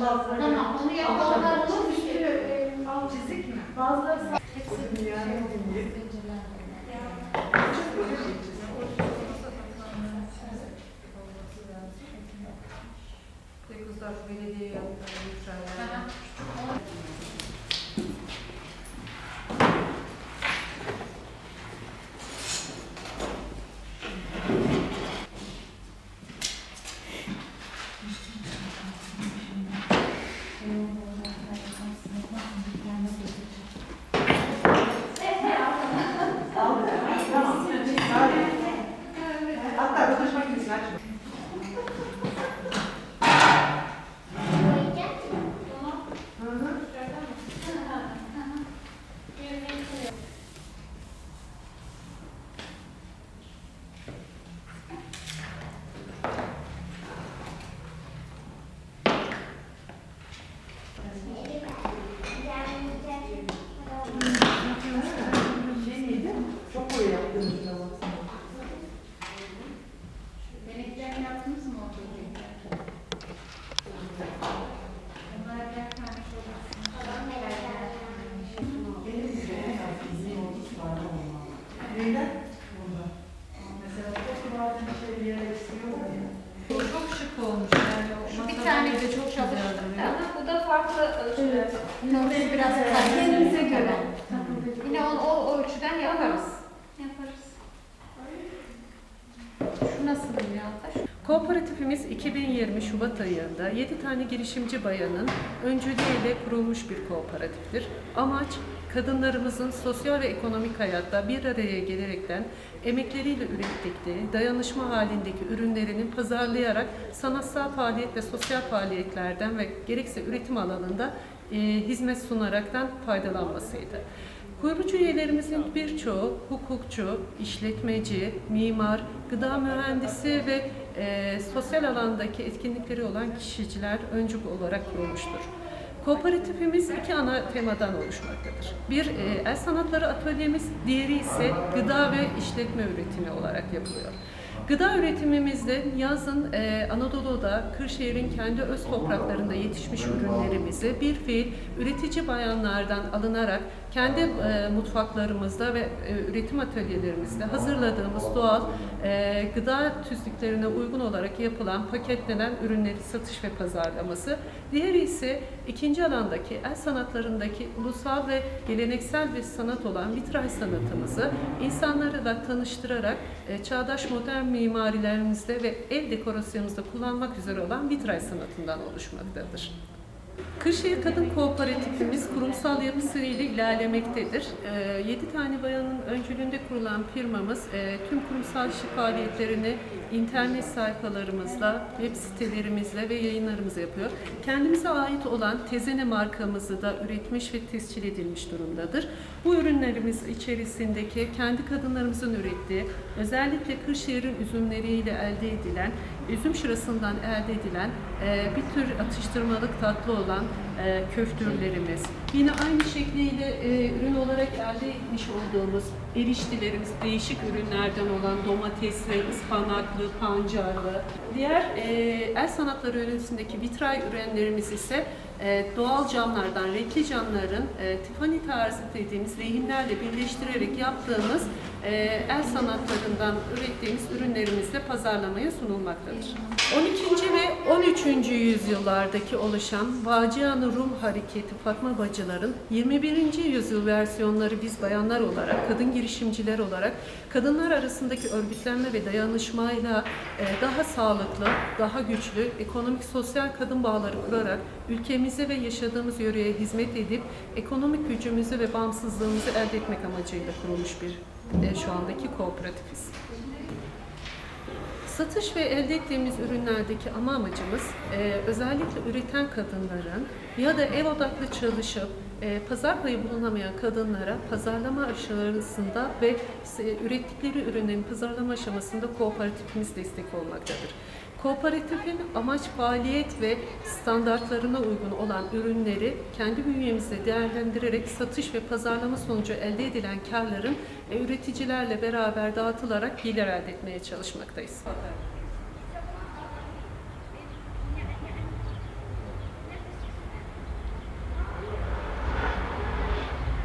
Bazıları Tamam onu yap. Ama Onlar onun için üstü, e, al çizik mi? Bazıları hepsi yani Amen. Olmuş yani o Şu bir tane de çok da bu da farklı ölçüler. Yine oraya biraz Evet. kendimize göre. Yine o, o ölçüden yaparız. Yaparız. Şu nasıl ya? Şu Kooperatifimiz 2020 Şubat ayında 7 tane girişimci bayanın öncülüğüyle kurulmuş bir kooperatiftir. Amaç kadınlarımızın sosyal ve ekonomik hayatta bir araya gelerekten emekleriyle ürettikleri dayanışma halindeki ürünlerini pazarlayarak sanatsal faaliyet ve sosyal faaliyetlerden ve gerekse üretim alanında e, hizmet sunaraktan faydalanmasıydı. Kurucu üyelerimizin birçoğu hukukçu, işletmeci, mimar, gıda mühendisi ve e, sosyal alandaki etkinlikleri olan kişiciler öncü olarak kurulmuştur. Kooperatifimiz iki ana temadan oluşmaktadır. Bir e, el sanatları atölyemiz, diğeri ise gıda ve işletme üretimi olarak yapılıyor. Gıda üretimimizde yazın e, Anadolu'da, Kırşehir'in kendi öz topraklarında yetişmiş ürünlerimizi bir fiil üretici bayanlardan alınarak kendi e, mutfaklarımızda ve e, üretim atölyelerimizde hazırladığımız doğal e, gıda tüzlüklerine uygun olarak yapılan paketlenen ürünleri satış ve pazarlaması. Diğeri ise ikinci alandaki el sanatlarındaki ulusal ve geleneksel bir sanat olan vitray sanatımızı insanlarla tanıştırarak e, çağdaş modern mimarilerimizde ve ev dekorasyonumuzda kullanmak üzere olan vitray sanatından oluşmaktadır. Kırşehir Kadın Kooperatifimiz kurumsal yapısıyla ilerlemektedir. 7 tane bayanın öncülüğünde kurulan firmamız e, tüm kurumsal işi faaliyetlerini internet sayfalarımızla, web sitelerimizle ve yayınlarımızla yapıyor. Kendimize ait olan Tezene markamızı da üretmiş ve tescil edilmiş durumdadır. Bu ürünlerimiz içerisindeki kendi kadınlarımızın ürettiği, özellikle Kırşehir'in üzümleriyle elde edilen, üzüm şırasından elde edilen e, bir tür atıştırmalık tatlı olan e, köftürlerimiz. Yine aynı şekliyle e, ürün olarak elde etmiş olduğumuz eriştilerimiz değişik ürünlerden olan domatesli, ıspanaklı, pancarlı. Diğer e, el sanatları ürünündeki vitray ürünlerimiz ise e, doğal camlardan, renkli camların e, Tiffany tarzı dediğimiz lehimlerle birleştirerek yaptığımız e, el sanatlarından ürettiğimiz ürünlerimizle pazarlamaya sunulmaktadır. 12. ve 13. yüzyıllardaki oluşan Vacihan-ı Rum hareketi Fatma Bacıların 21. yüzyıl versiyonları biz bayanlar olarak, kadın girişimciler olarak kadınlar arasındaki örgütlenme ve dayanışmayla e, daha sağlıklı, daha güçlü, ekonomik sosyal kadın bağları kurarak ülkemize ve yaşadığımız yöreye hizmet edip ekonomik gücümüzü ve bağımsızlığımızı elde etmek amacıyla kurulmuş bir e, şu andaki kooperatifiz. Satış ve elde ettiğimiz ürünlerdeki ana amacımız e, özellikle üreten kadınların ya da ev odaklı çalışıp e, pazar payı bulunamayan kadınlara pazarlama aşamasında ve e, ürettikleri ürünlerin pazarlama aşamasında kooperatifimiz destek olmaktadır. Kooperatifin amaç faaliyet ve standartlarına uygun olan ürünleri kendi bünyemizde değerlendirerek satış ve pazarlama sonucu elde edilen karların e, üreticilerle beraber dağıtılarak gelir elde etmeye çalışmaktayız.